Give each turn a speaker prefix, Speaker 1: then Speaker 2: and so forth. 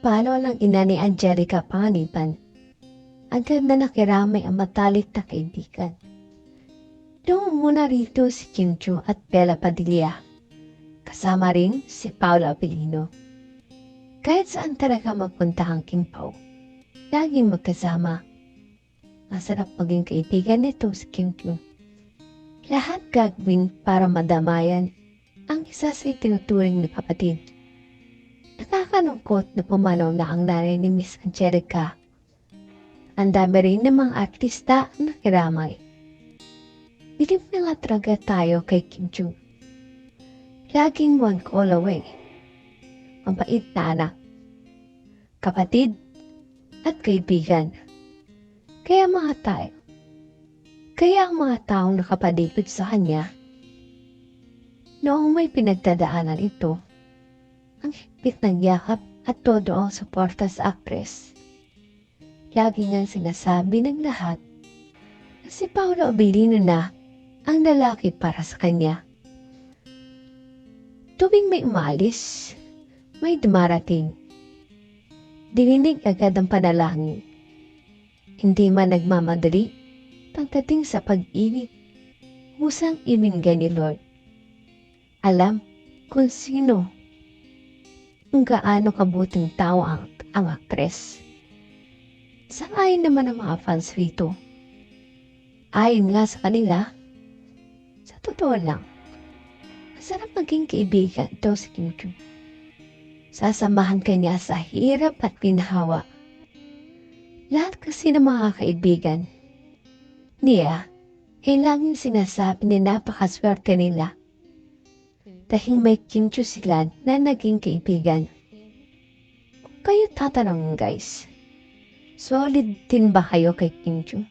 Speaker 1: palo ng ina ni Angelica Panganiban. Agad na nakiramay ang matalik na kaibigan. Doon muna rito si Kim Chu at Bella Padilla. Kasama rin si Paolo Apelino. Kahit saan talaga magpunta ang King Pao, laging magkasama. Masarap maging kaibigan nito si Kim Chu. Lahat gagawin para madamayan ang isa sa itinuturing na kapatid. Nakakalungkot na pumanaw na ang nanay ni Miss Angelica. Ang dami rin ng mga artista na kiramay. Bilib na talaga tayo kay Kim Jong. Laging one call away. Mabait na anak. Kapatid at kaibigan. Kaya mga tayo. Kaya ang mga taong nakapaligid sa kanya Noong may pinagdadaanan ito, higpit ng yakap at todo ang suporta sa actress. Lagi niyang sinasabi ng lahat na si Paolo Abilino na ang lalaki para sa kanya. Tuwing may umalis, may dumarating. Dininig agad ang panalangin. Hindi man nagmamadali, pagdating sa pag-ibig, musang imingan ni Lord alam kung sino kung gaano kabuting tao ang, ang aktres. Sangayon naman ang mga fans rito. Ayon nga sa kanila, sa totoo lang, masarap maging kaibigan daw si Kim Chu. Sasamahan ka niya sa hirap at pinhawa. Lahat kasi ng mga kaibigan niya, ay laging sinasabi ni napakaswerte nila dahil may kincho sila na naging kaibigan. Kayo tatanungin guys, solid din ba kayo kay Kincho?